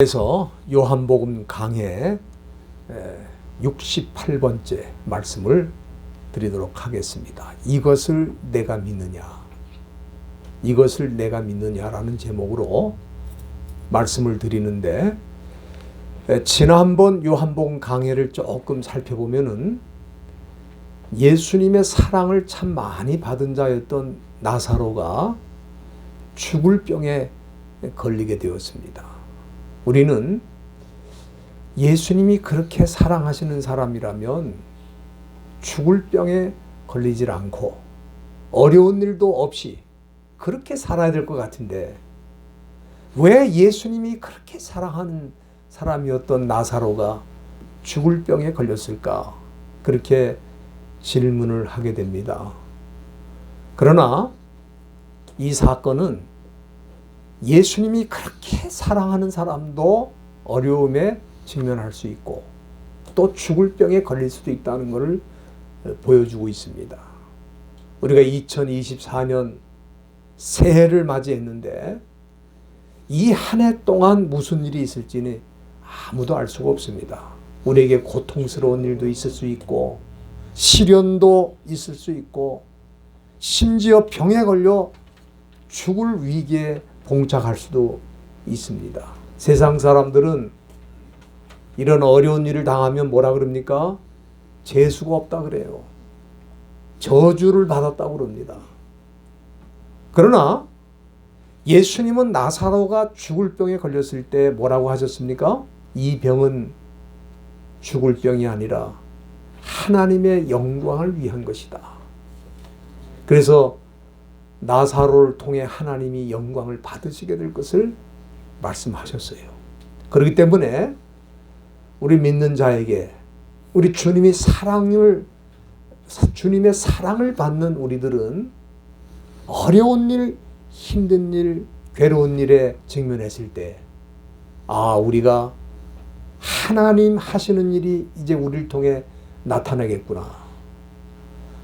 그래서 요한복음 강해 68번째 말씀을 드리도록 하겠습니다. 이것을 내가 믿느냐? 이것을 내가 믿느냐라는 제목으로 말씀을 드리는데 에, 지난번 요한복음 강해를 조금 살펴보면은 예수님의 사랑을 참 많이 받은 자였던 나사로가 죽을 병에 걸리게 되었습니다. 우리는 예수님이 그렇게 사랑하시는 사람이라면 죽을 병에 걸리질 않고 어려운 일도 없이 그렇게 살아야 될 것 같은데 왜 예수님이 그렇게 사랑하는 사람이었던 나사로가 죽을 병에 걸렸을까? 그렇게 질문을 하게 됩니다. 그러나 이 사건은 예수님이 그렇게 사랑하는 사람도 어려움에 직면할 수 있고 또 죽을 병에 걸릴 수도 있다는 것을 보여주고 있습니다. 우리가 2024년 새해를 맞이했는데 이 한 해 동안 무슨 일이 있을지는 아무도 알 수가 없습니다. 우리에게 고통스러운 일도 있을 수 있고 시련도 있을 수 있고 심지어 병에 걸려 죽을 위기에 봉착할 수도 있습니다. 세상 사람들은 이런 어려운 일을 당하면 뭐라 그럽니까? 재수가 없다 그래요. 저주를 받았다고 그럽니다. 그러나 예수님은 나사로가 죽을 병에 걸렸을 때 뭐라고 하셨습니까? 이 병은 죽을 병이 아니라 하나님의 영광을 위한 것이다. 그래서 나사로를 통해 하나님이 영광을 받으시게 될 것을 말씀하셨어요. 그렇기 때문에 우리 믿는 자에게 우리 주님이 사랑을 주님의 사랑을 받는 우리들은 어려운 일, 힘든 일, 괴로운 일에 직면했을 때 아, 우리가 하나님 하시는 일이 이제 우리를 통해 나타나겠구나.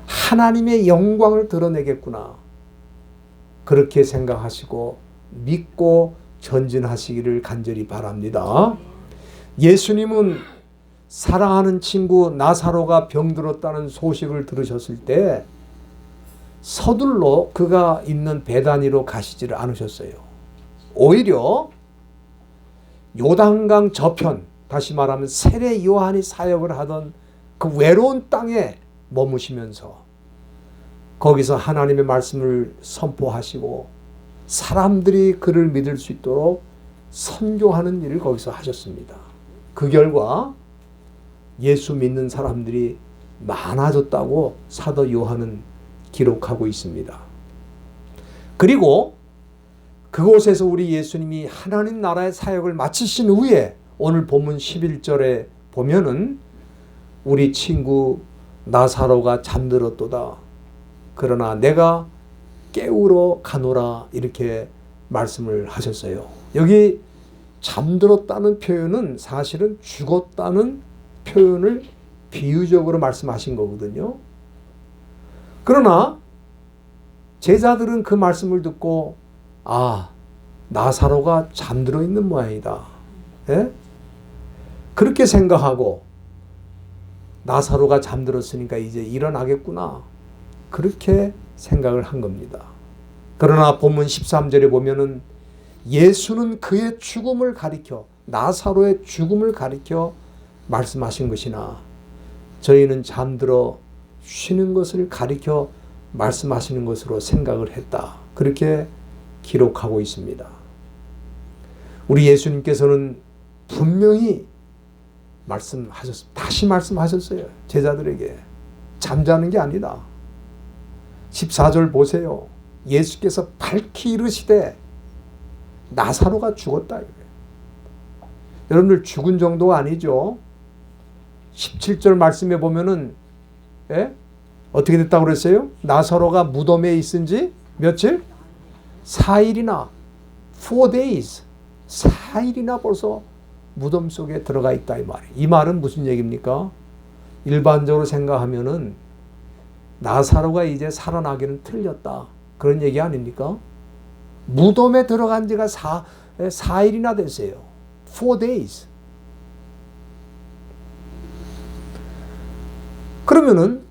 하나님의 영광을 드러내겠구나. 그렇게 생각하시고 믿고 전진하시기를 간절히 바랍니다. 예수님은 사랑하는 친구 나사로가 병들었다는 소식을 들으셨을 때 서둘러 그가 있는 베다니로 가시지를 않으셨어요. 오히려 요단강 저편 다시 말하면 세례 요한이 사역을 하던 그 외로운 땅에 머무시면서 거기서 하나님의 말씀을 선포하시고 사람들이 그를 믿을 수 있도록 선교하는 일을 거기서 하셨습니다. 그 결과 예수 믿는 사람들이 많아졌다고 사도 요한은 기록하고 있습니다. 그리고 그곳에서 우리 예수님이 하나님 나라의 사역을 마치신 후에 오늘 본문 11절에 보면은 우리 친구 나사로가 잠들었도다. 그러나 내가 깨우러 가노라 이렇게 말씀을 하셨어요. 여기 잠들었다는 표현은 사실은 죽었다는 표현을 비유적으로 말씀하신 거거든요. 그러나 제자들은 그 말씀을 듣고 아 나사로가 잠들어 있는 모양이다. 예? 그렇게 생각하고 나사로가 잠들었으니까 이제 일어나겠구나. 그렇게 생각을 한 겁니다. 그러나 본문 13절에 보면은 예수는 그의 죽음을 가리켜 나사로의 죽음을 가리켜 말씀하신 것이나 저희는 잠들어 쉬는 것을 가리켜 말씀하시는 것으로 생각을 했다. 그렇게 기록하고 있습니다. 우리 예수님께서는 분명히 말씀하셨습니다. 다시 말씀하셨어요. 제자들에게. 잠자는 게 아니다. 14절 보세요. 예수께서 밝히 이르시되 나사로가 죽었다. 여러분들 죽은 정도가 아니죠. 17절 말씀에 보면은 예? 어떻게 됐다고 그랬어요? 나사로가 무덤에 있은 지 며칠? 4일이나 4 days 4일이나 벌써 무덤 속에 들어가 있다 이 말이에요. 이 말은 무슨 얘기입니까? 일반적으로 생각하면은 나사로가 이제 살아나기는 틀렸다. 그런 얘기 아닙니까? 무덤에 들어간 지가 4, 4일이나 됐어요. four days. 그러면은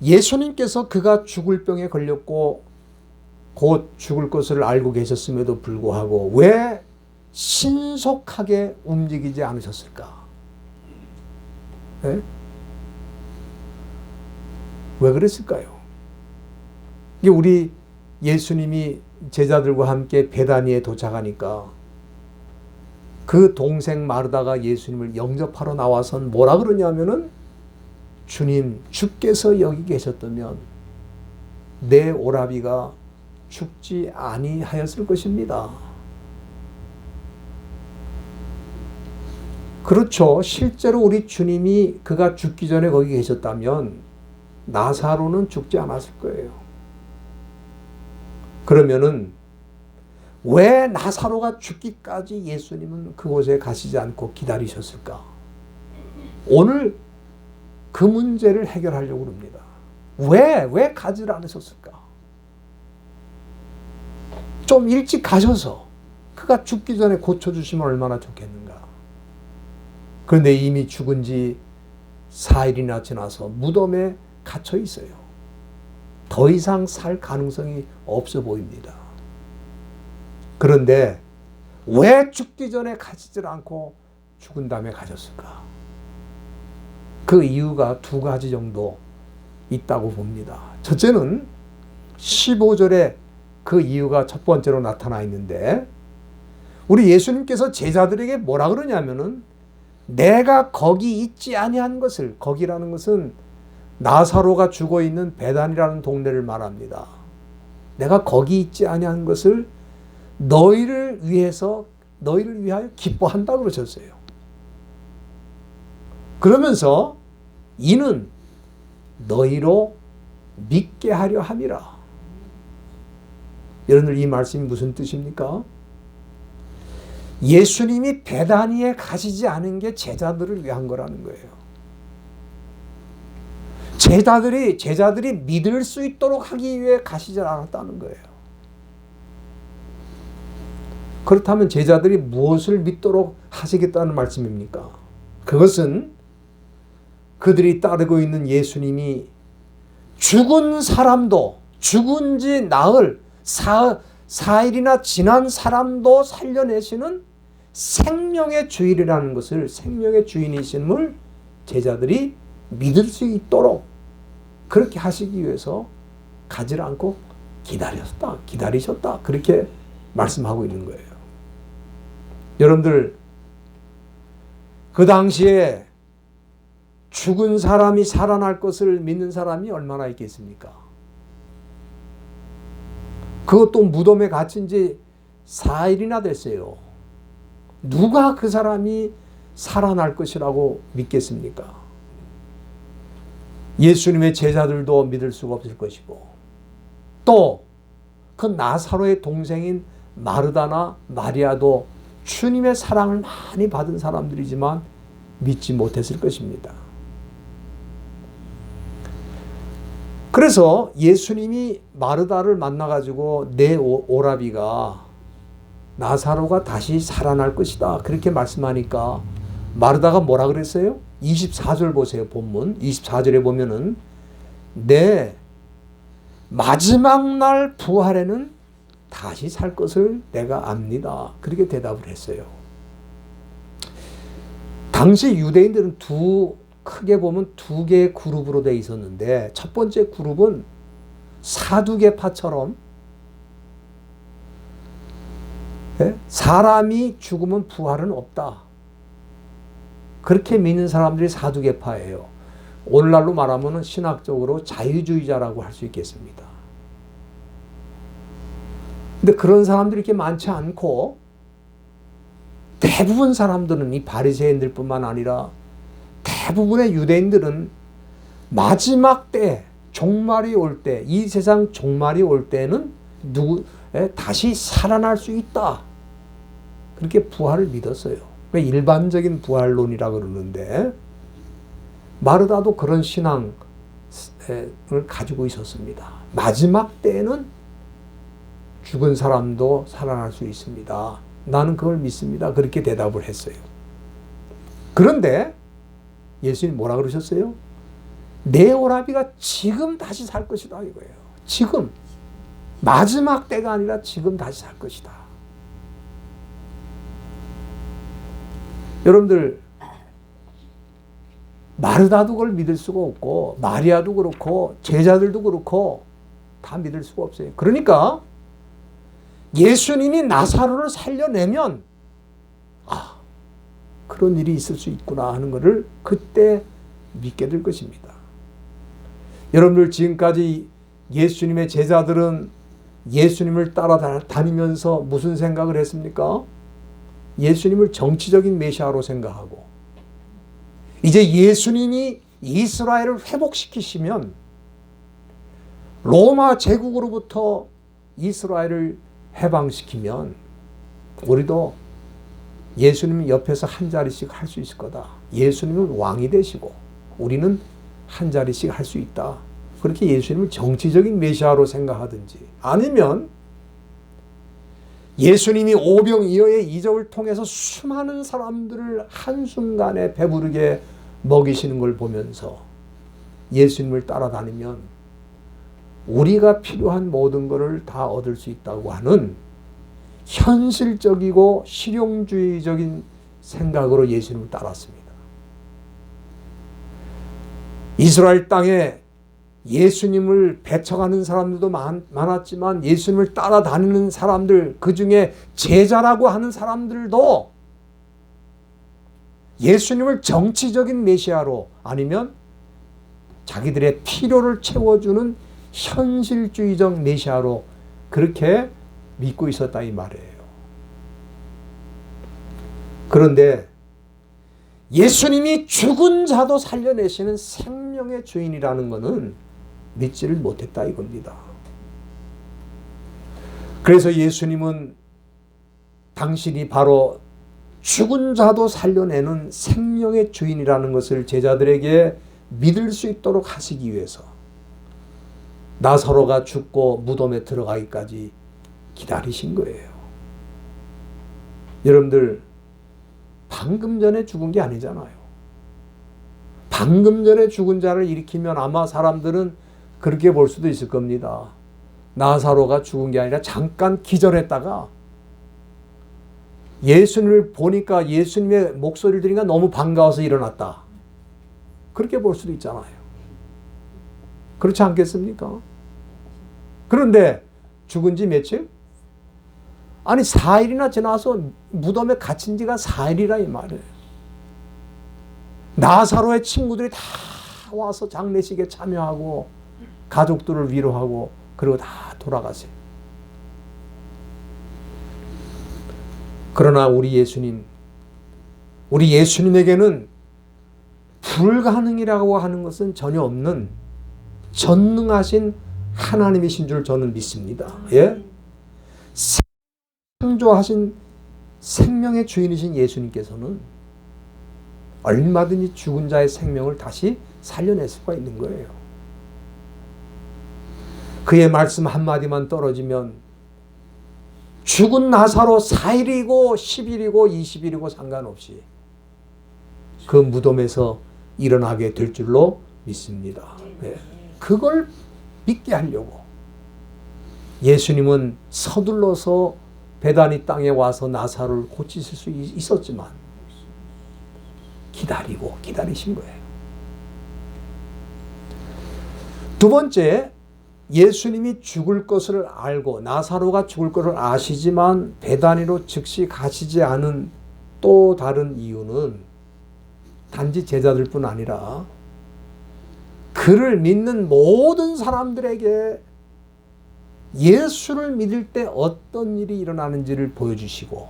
예수님께서 그가 죽을 병에 걸렸고 곧 죽을 것을 알고 계셨음에도 불구하고 왜 신속하게 움직이지 않으셨을까? 네? 왜 그랬을까요? 이게 우리 예수님이 제자들과 함께 베다니에 도착하니까 그 동생 마르다가 예수님을 영접하러 나와선 뭐라 그러냐면은 주님 주께서 여기 계셨다면 내 오라비가 죽지 아니하였을 것입니다. 그렇죠. 실제로 우리 주님이 그가 죽기 전에 거기 계셨다면 나사로는 죽지 않았을 거예요. 그러면은 왜 나사로가 죽기까지 예수님은 그곳에 가시지 않고 기다리셨을까? 오늘 그 문제를 해결하려고 합니다. 왜, 왜 가지를 않으셨을까? 좀 일찍 가셔서 그가 죽기 전에 고쳐주시면 얼마나 좋겠는가. 그런데 이미 죽은 지 4일이나 지나서 무덤에 갇혀 있어요. 더 이상 살 가능성이 없어 보입니다. 그런데 왜 죽기 전에 가지질 않고 죽은 다음에 가셨을까? 그 이유가 두 가지 정도 있다고 봅니다. 첫째는 15절에 그 이유가 첫 번째로 나타나 있는데 우리 예수님께서 제자들에게 뭐라 그러냐면은 내가 거기 있지 아니한 것을 거기라는 것은 나사로가 죽어 있는 베단이라는 동네를 말합니다. 내가 거기 있지 아니한 것을 너희를 위해서 너희를 위하여 기뻐한다 그러셨어요. 그러면서 이는 너희로 믿게 하려 함이라. 여러분들 이 말씀이 무슨 뜻입니까? 예수님이 베다니에 가시지 않은 게 제자들을 위한 거라는 거예요. 제자들이 제자들이 믿을 수 있도록 하기 위해 가시지 않았다는 거예요. 그렇다면 제자들이 무엇을 믿도록 하시겠다는 말씀입니까? 그것은 그들이 따르고 있는 예수님이 죽은 사람도 죽은 지 나흘 사, 4일이나 지난 사람도 살려내시는 생명의 주인이라는 것을 생명의 주인이심을 제자들이 믿을 수 있도록 그렇게 하시기 위해서 가지 않고 기다렸다, 기다리셨다. 그렇게 말씀하고 있는 거예요. 여러분들, 그 당시에 죽은 사람이 살아날 것을 믿는 사람이 얼마나 있겠습니까? 그것도 무덤에 갇힌 지 4일이나 됐어요. 누가 그 사람이 살아날 것이라고 믿겠습니까? 예수님의 제자들도 믿을 수가 없을 것이고 또 그 나사로의 동생인 마르다나 마리아도 주님의 사랑을 많이 받은 사람들이지만 믿지 못했을 것입니다. 그래서 예수님이 마르다를 만나가지고 내 오라비가 나사로가 다시 살아날 것이다. 그렇게 말씀하니까 마르다가 뭐라 그랬어요? 24절 보세요. 본문 24절에 보면은 내 마지막 날 부활에는 다시 살 것을 내가 압니다. 그렇게 대답을 했어요. 당시 유대인들은 두 크게 보면 두 개의 그룹으로 돼 있었는데 첫 번째 그룹은 사두개파처럼 예? 사람이 죽으면 부활은 없다. 그렇게 믿는 사람들이 사두개파예요. 오늘날로 말하면 신학적으로 자유주의자라고 할 수 있겠습니다. 근데 그런 사람들이 이렇게 많지 않고 대부분 사람들은 이 바리새인들뿐만 아니라 대부분의 유대인들은 마지막 때 종말이 올 때, 이 세상 종말이 올 때는 누구 다시 살아날 수 있다. 그렇게 부활을 믿었어요. 일반적인 부활론이라 그러는데 마르다도 그런 신앙을 가지고 있었습니다. 마지막 때에는 죽은 사람도 살아날 수 있습니다. 나는 그걸 믿습니다. 그렇게 대답을 했어요. 그런데 예수님 뭐라 그러셨어요? 내 오라비가 지금 다시 살 것이다 이거예요. 지금 마지막 때가 아니라 지금 다시 살 것이다. 여러분들 마르다도 그걸 믿을 수가 없고 마리아도 그렇고 제자들도 그렇고 다 믿을 수가 없어요. 그러니까 예수님이 나사로를 살려내면 아 그런 일이 있을 수 있구나 하는 것을 그때 믿게 될 것입니다. 여러분들 지금까지 예수님의 제자들은 예수님을 따라다니면서 무슨 생각을 했습니까? 예수님을 정치적인 메시아로 생각하고 이제 예수님이 이스라엘을 회복시키시면 로마 제국으로부터 이스라엘을 해방시키면 우리도 예수님 옆에서 한 자리씩 할 수 있을 거다. 예수님은 왕이 되시고 우리는 한 자리씩 할 수 있다. 그렇게 예수님을 정치적인 메시아로 생각하든지 아니면 예수님이 오병이어의 이적을 통해서 수많은 사람들을 한순간에 배부르게 먹이시는 걸 보면서 예수님을 따라다니면 우리가 필요한 모든 것을 다 얻을 수 있다고 하는 현실적이고 실용주의적인 생각으로 예수님을 따랐습니다. 이스라엘 땅에 예수님을 배척하는 사람들도 많, 많았지만 예수님을 따라다니는 사람들, 그 중에 제자라고 하는 사람들도 예수님을 정치적인 메시아로 아니면 자기들의 필요를 채워주는 현실주의적 메시아로 그렇게 믿고 있었다 이 말이에요. 그런데 예수님이 죽은 자도 살려내시는 생명의 주인이라는 것은 믿지를 못했다 이겁니다. 그래서 예수님은 당신이 바로 죽은 자도 살려내는 생명의 주인이라는 것을 제자들에게 믿을 수 있도록 하시기 위해서 나사로가 죽고 무덤에 들어가기까지 기다리신 거예요. 여러분들 방금 전에 죽은 게 아니잖아요. 방금 전에 죽은 자를 일으키면 아마 사람들은 그렇게 볼 수도 있을 겁니다. 나사로가 죽은 게 아니라 잠깐 기절했다가 예수님을 보니까 예수님의 목소리를 들으니까 너무 반가워서 일어났다. 그렇게 볼 수도 있잖아요. 그렇지 않겠습니까? 그런데 죽은 지 며칠? 아니 4일이나 지나서 무덤에 갇힌 지가 4일이라 이 말이에요. 나사로의 친구들이 다 와서 장례식에 참여하고 가족들을 위로하고 그리고 다 돌아가세요. 그러나 우리 예수님, 우리 예수님에게는 불가능이라고 하는 것은 전혀 없는 전능하신 하나님이신 줄 저는 믿습니다. 예? 창조하신 생명의 주인이신 예수님께서는 얼마든지 죽은 자의 생명을 다시 살려낼 수가 있는 거예요. 그의 말씀 한마디만 떨어지면 죽은 나사로 4일이고 10일이고 20일이고 상관없이 그 무덤에서 일어나게 될 줄로 믿습니다. 네. 그걸 믿게 하려고 예수님은 서둘러서 베다니 땅에 와서 나사로를 고치실 수 있었지만 기다리고 기다리신 거예요. 두 번째, 예수님이 죽을 것을 알고 나사로가 죽을 것을 아시지만 베다니로 즉시 가시지 않은 또 다른 이유는 단지 제자들뿐 아니라 그를 믿는 모든 사람들에게 예수를 믿을 때 어떤 일이 일어나는지를 보여주시고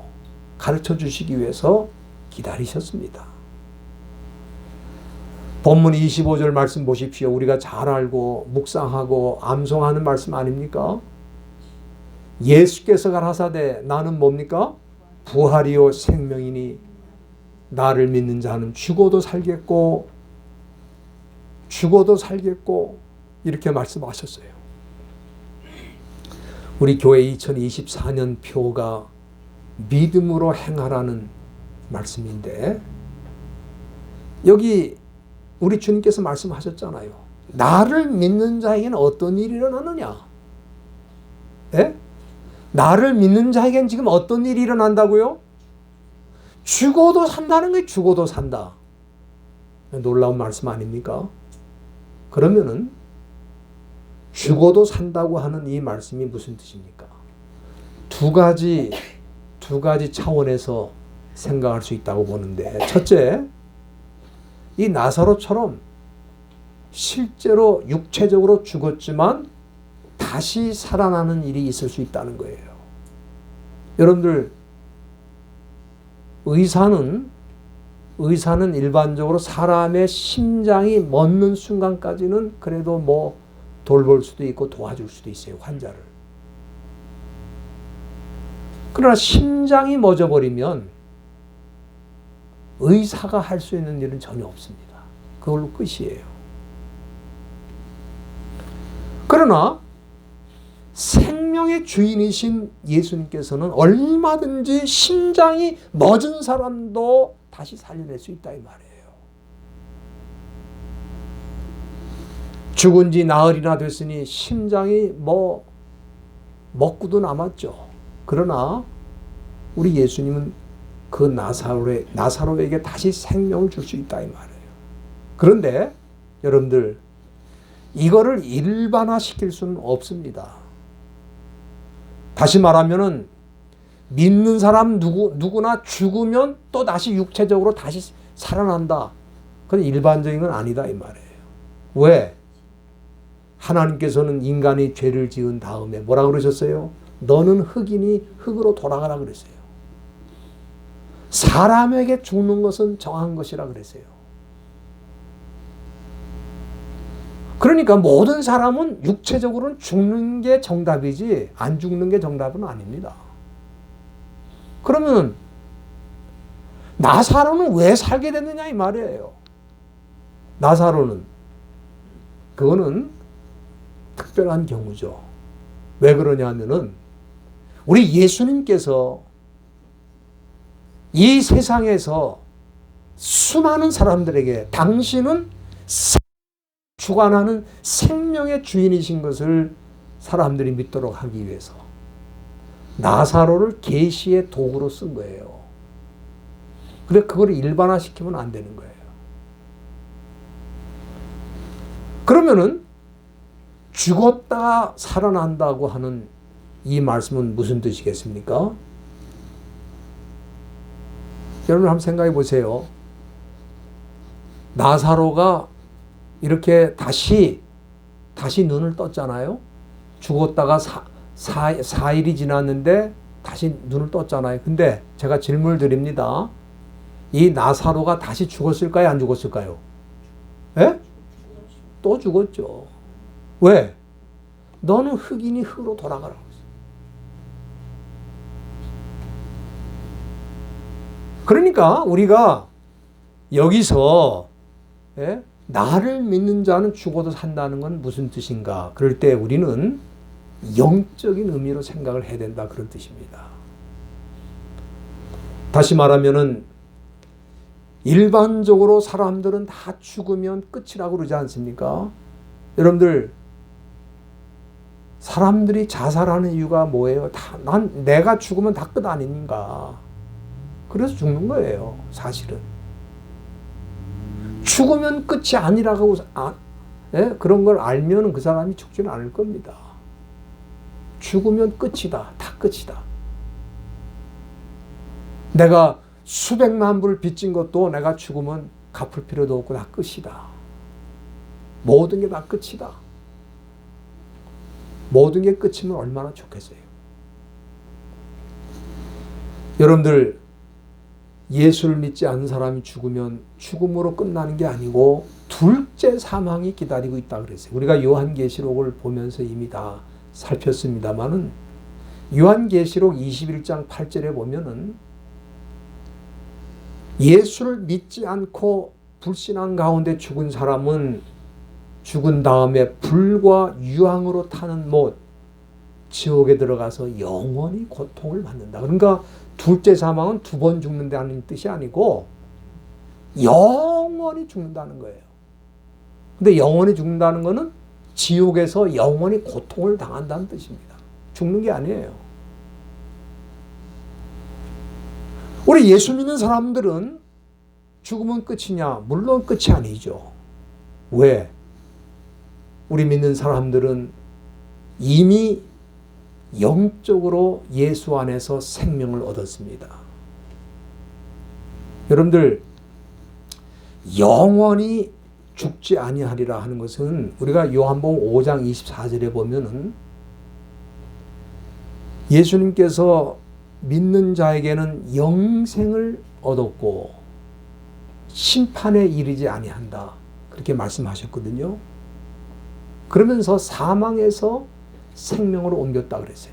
가르쳐 주시기 위해서 기다리셨습니다. 본문 25절 말씀 보십시오. 우리가 잘 알고 묵상하고 암송하는 말씀 아닙니까? 예수께서 가라사대 나는 뭡니까? 부활이요 생명이니 나를 믿는 자는 죽어도 살겠고 죽어도 살겠고 이렇게 말씀하셨어요. 우리 교회 2024년 표가 믿음으로 행하라는 말씀인데 여기 우리 주님께서 말씀하셨잖아요. 나를 믿는 자에게는 어떤 일이 일어나느냐? 예? 나를 믿는 자에게는 지금 어떤 일이 일어난다고요? 죽어도 산다는 게 죽어도 산다. 놀라운 말씀 아닙니까? 그러면은 죽어도 산다고 하는 이 말씀이 무슨 뜻입니까? 두 가지 두 가지 차원에서 생각할 수 있다고 보는데 첫째 이 나사로처럼 실제로 육체적으로 죽었지만 다시 살아나는 일이 있을 수 있다는 거예요. 여러분들 의사는 의사는 일반적으로 사람의 심장이 멎는 순간까지는 그래도 뭐 돌볼 수도 있고 도와줄 수도 있어요 환자를. 그러나 심장이 멎어버리면 의사가 할 수 있는 일은 전혀 없습니다. 그걸로 끝이에요. 그러나 생명의 주인이신 예수님께서는 얼마든지 심장이 멎은 사람도 다시 살려낼 수 있다 이 말이에요. 죽은 지 나흘이나 됐으니 심장이 뭐 먹고도 남았죠. 그러나 우리 예수님은 그 나사로에, 나사로에게 다시 생명을 줄 수 있다 이 말이에요. 그런데 여러분들 이거를 일반화 시킬 수는 없습니다. 다시 말하면은 믿는 사람 누구 누구나 죽으면 또 다시 육체적으로 다시 살아난다. 그건 일반적인 건 아니다 이 말이에요. 왜? 하나님께서는 인간이 죄를 지은 다음에 뭐라 그러셨어요? 너는 흑이니 흑으로 돌아가라 그랬어요. 사람에게 죽는 것은 정한 것이라 그랬어요. 그러니까 모든 사람은 육체적으로는 죽는 게 정답이지 안 죽는 게 정답은 아닙니다. 그러면 나사로는 왜 살게 됐느냐 이 말이에요. 나사로는 그거는 특별한 경우죠. 왜 그러냐면은 우리 예수님께서 이 세상에서 수많은 사람들에게 당신은 주관하는 생명의 주인이신 것을 사람들이 믿도록 하기 위해서 나사로를 계시의 도구로 쓴 거예요. 근데 그걸 일반화시키면 안 되는 거예요. 그러면은 죽었다 살아난다고 하는 이 말씀은 무슨 뜻이겠습니까? 여러분 한번 생각해 보세요. 나사로가 이렇게 다시 다시 눈을 떴잖아요. 죽었다가 사, 사, 4일이 지났는데 다시 눈을 떴잖아요. 근데 제가 질문을 드립니다. 이 나사로가 다시 죽었을까요? 안 죽었을까요? 예? 또 죽었죠. 왜? 너는 흑인이 흑으로 돌아가라고 했어요. 그러니까 우리가 여기서 예? 나를 믿는 자는 죽어도 산다는 건 무슨 뜻인가? 그럴 때 우리는 영적인 의미로 생각을 해야 된다 그런 뜻입니다. 다시 말하면은 일반적으로 사람들은 다 죽으면 끝이라고 그러지 않습니까? 여러분들 사람들이 자살하는 이유가 뭐예요? 다, 난 내가 죽으면 다 끝 아닌가? 그래서 죽는 거예요, 사실은. 죽으면 끝이 아니라고 아, 예? 그런 걸 알면 그 사람이 죽지는 않을 겁니다. 죽으면 끝이다. 다 끝이다. 내가 수백만 불 빚진 것도 내가 죽으면 갚을 필요도 없고 다 끝이다. 모든 게 다 끝이다. 모든 게 끝이면 얼마나 좋겠어요. 여러분들 예수를 믿지 않는 사람이 죽으면 죽음으로 끝나는 게 아니고 둘째 사망이 기다리고 있다 그랬어요. 우리가 요한계시록을 보면서 이미 다 살폈습니다만은 요한계시록 21장 8절에 보면은 예수를 믿지 않고 불신한 가운데 죽은 사람은 죽은 다음에 불과 유황으로 타는 못 지옥에 들어가서 영원히 고통을 받는다. 그러니까 둘째 사망은 두 번 죽는다는 뜻이 아니고 영원히 죽는다는 거예요. 근데 영원히 죽는다는 것은 지옥에서 영원히 고통을 당한다는 뜻입니다. 죽는 게 아니에요. 우리 예수 믿는 사람들은 죽으면 끝이냐? 물론 끝이 아니죠. 왜? 우리 믿는 사람들은 이미 영적으로 예수 안에서 생명을 얻었습니다. 여러분들 영원히 죽지 아니하리라 하는 것은 우리가 요한복음 5장 24절에 보면은 예수님께서 믿는 자에게는 영생을 얻었고 심판에 이르지 아니한다. 그렇게 말씀하셨거든요. 그러면서 사망에서 생명으로 옮겼다 그랬어요.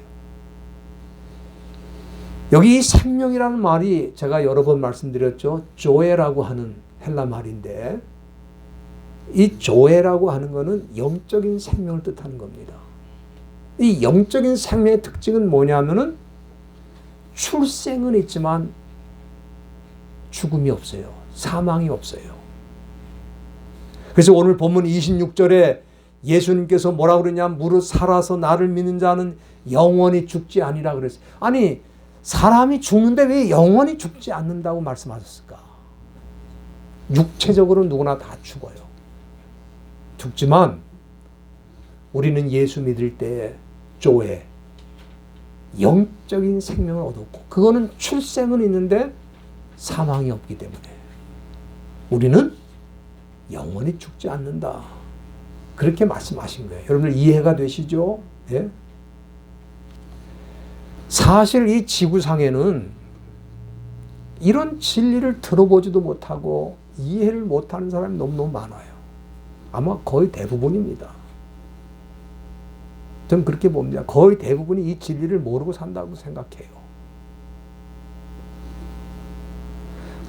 여기 생명이라는 말이 제가 여러 번 말씀드렸죠. 조에라고 하는 헬라 말인데 이 조에라고 하는 것은 영적인 생명을 뜻하는 겁니다. 이 영적인 생명의 특징은 뭐냐면은 출생은 있지만 죽음이 없어요. 사망이 없어요. 그래서 오늘 본문 26절에 예수님께서 뭐라 그러냐 무릇 살아서 나를 믿는 자는 영원히 죽지 아니라 그랬어요. 아니 사람이 죽는데 왜 영원히 죽지 않는다고 말씀하셨을까? 육체적으로 누구나 다 죽어요. 죽지만 우리는 예수 믿을 때 조에 영적인 생명을 얻었고 그거는 출생은 있는데 사망이 없기 때문에 우리는 영원히 죽지 않는다. 그렇게 말씀하신 거예요. 여러분들 이해가 되시죠? 예? 사실 이 지구상에는 이런 진리를 들어보지도 못하고 이해를 못하는 사람이 너무너무 많아요. 아마 거의 대부분입니다. 저는 그렇게 봅니다. 거의 대부분이 이 진리를 모르고 산다고 생각해요.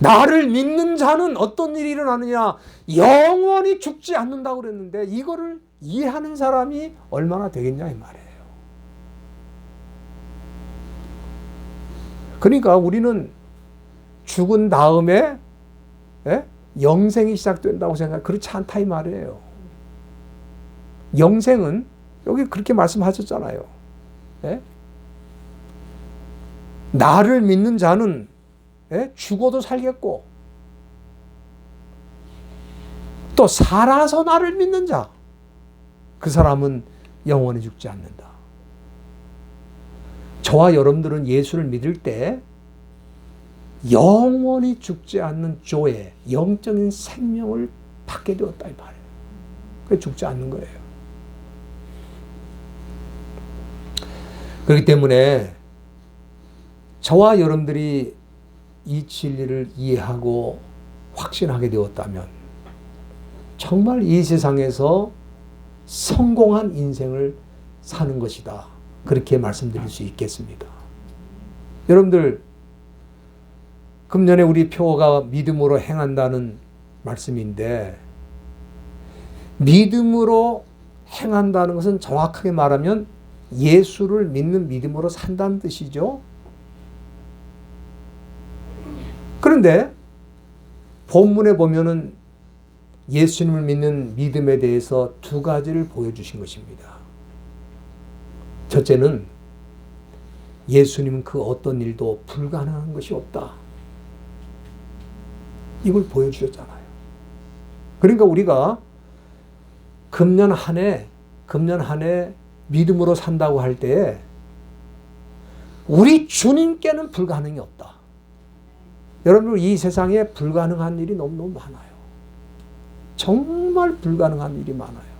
나를 믿는 자는 어떤 일이 일어나느냐? 영원히 죽지 않는다고 그랬는데 이거를 이해하는 사람이 얼마나 되겠냐 이 말이에요. 그러니까 우리는 죽은 다음에 예? 영생이 시작된다고 생각 그렇지 않다 이 말이에요. 영생은 여기 그렇게 말씀하셨잖아요. 예? 나를 믿는 자는 예? 죽어도 살겠고 또 살아서 나를 믿는 자, 그 사람은 영원히 죽지 않는다. 저와 여러분들은 예수를 믿을 때 영원히 죽지 않는 조의 영적인 생명을 받게 되었다 이 말이에요. 그 죽지 않는 거예요. 그렇기 때문에 저와 여러분들이 이 진리를 이해하고 확신하게 되었다면 정말 이 세상에서 성공한 인생을 사는 것이다. 그렇게 말씀드릴 수 있겠습니다. 여러분들 금년에 우리 표어가 믿음으로 행한다는 말씀인데 믿음으로 행한다는 것은 정확하게 말하면 예수를 믿는 믿음으로 산다는 뜻이죠. 그런데 본문에 보면은 예수님을 믿는 믿음에 대해서 두 가지를 보여주신 것입니다. 첫째는 예수님은 그 어떤 일도 불가능한 것이 없다. 이걸 보여주셨잖아요. 그러니까 우리가 금년 한 해, 금년 한 해 믿음으로 산다고 할 때 우리 주님께는 불가능이 없다. 여러분 이 세상에 불가능한 일이 너무너무 많아요. 정말 불가능한 일이 많아요.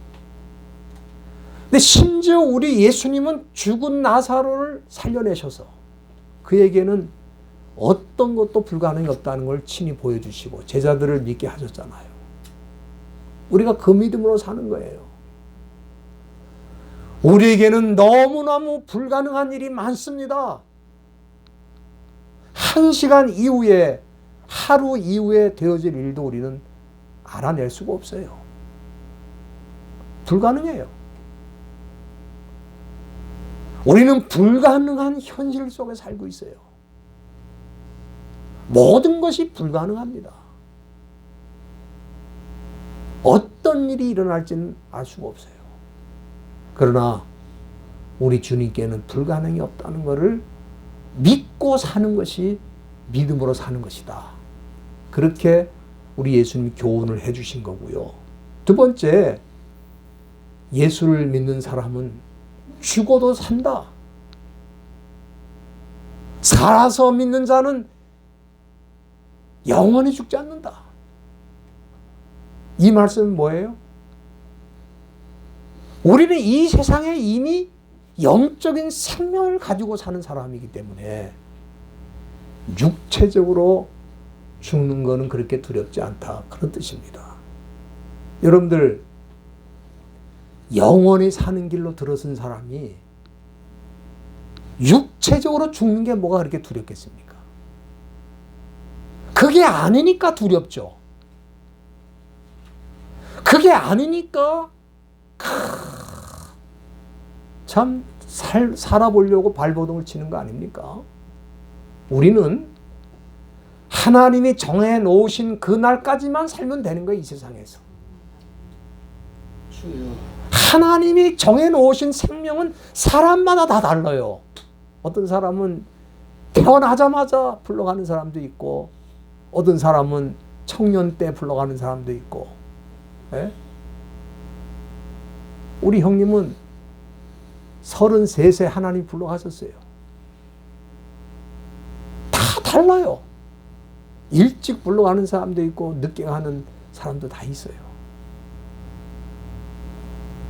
근데 심지어 우리 예수님은 죽은 나사로를 살려내셔서 그에게는 어떤 것도 불가능이 없다는 걸 친히 보여주시고 제자들을 믿게 하셨잖아요. 우리가 그 믿음으로 사는 거예요. 우리에게는 너무너무 불가능한 일이 많습니다. 한 시간 이후에 하루 이후에 되어질 일도 우리는 알아낼 수가 없어요. 불가능해요. 우리는 불가능한 현실 속에 살고 있어요. 모든 것이 불가능합니다. 어떤 일이 일어날지는 알 수가 없어요. 그러나 우리 주님께는 불가능이 없다는 것을 믿고 사는 것이 믿음으로 사는 것이다. 그렇게 우리 예수님이 교훈을 해 주신 거고요. 두 번째, 예수를 믿는 사람은 죽어도 산다. 살아서 믿는 자는 영원히 죽지 않는다. 이 말씀은 뭐예요? 우리는 이 세상에 이미 영적인 생명을 가지고 사는 사람이기 때문에 육체적으로 죽는 것은 그렇게 두렵지 않다. 그런 뜻입니다. 여러분들, 영원히 사는 길로 들어선 사람이 육체적으로 죽는 게 뭐가 그렇게 두렵겠습니까? 그게 아니니까 두렵죠. 그게 아니니까 참 살, 살아보려고 발버둥을 치는 거 아닙니까? 우리는 하나님이 정해 놓으신 그 날까지만 살면 되는 거예요, 이 세상에서. 하나님이 정해 놓으신 생명은 사람마다 다 달라요. 어떤 사람은 태어나자마자 불러가는 사람도 있고, 어떤 사람은 청년 때 불러가는 사람도 있고, 예? 우리 형님은 33세 하나님 불러가셨어요. 다 달라요. 일찍 불러가는 사람도 있고, 늦게 가는 사람도 다 있어요.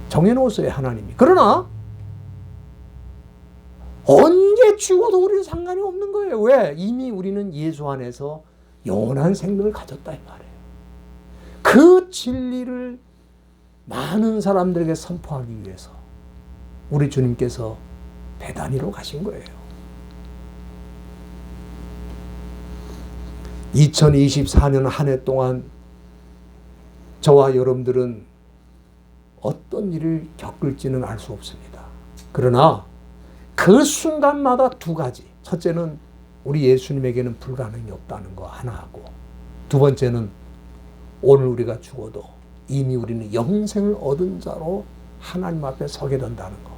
정해놓았어요, 하나님이. 그러나, 언제 죽어도 우리는 상관이 없는 거예요. 왜? 이미 우리는 예수 안에서 영원한 생명을 가졌다, 이 말이에요. 그 진리를 많은 사람들에게 선포하기 위해서 우리 주님께서 배단위로 가신 거예요. 2024년 한 해 동안 저와 여러분들은 어떤 일을 겪을지는 알 수 없습니다. 그러나 그 순간마다 두 가지. 첫째는 우리 예수님에게는 불가능이 없다는 거 하나 하고 두 번째는 오늘 우리가 죽어도 이미 우리는 영생을 얻은 자로 하나님 앞에 서게 된다는 거.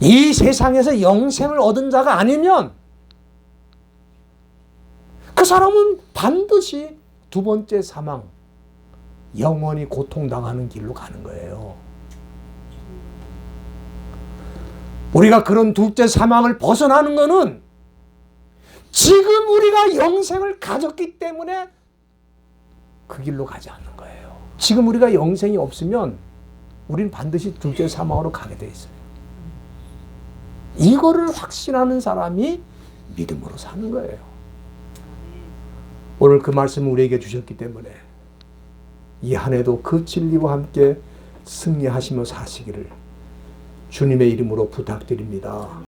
이 세상에서 영생을 얻은 자가 아니면 그 사람은 반드시 두 번째 사망, 영원히 고통당하는 길로 가는 거예요. 우리가 그런 둘째 사망을 벗어나는 것은 지금 우리가 영생을 가졌기 때문에 그 길로 가지 않는 거예요. 지금 우리가 영생이 없으면 우리는 반드시 둘째 사망으로 가게 돼 있어요. 이거를 확신하는 사람이 믿음으로 사는 거예요. 오늘 그 말씀을 우리에게 주셨기 때문에 이 한 해도 그 진리와 함께 승리하시며 사시기를 주님의 이름으로 부탁드립니다.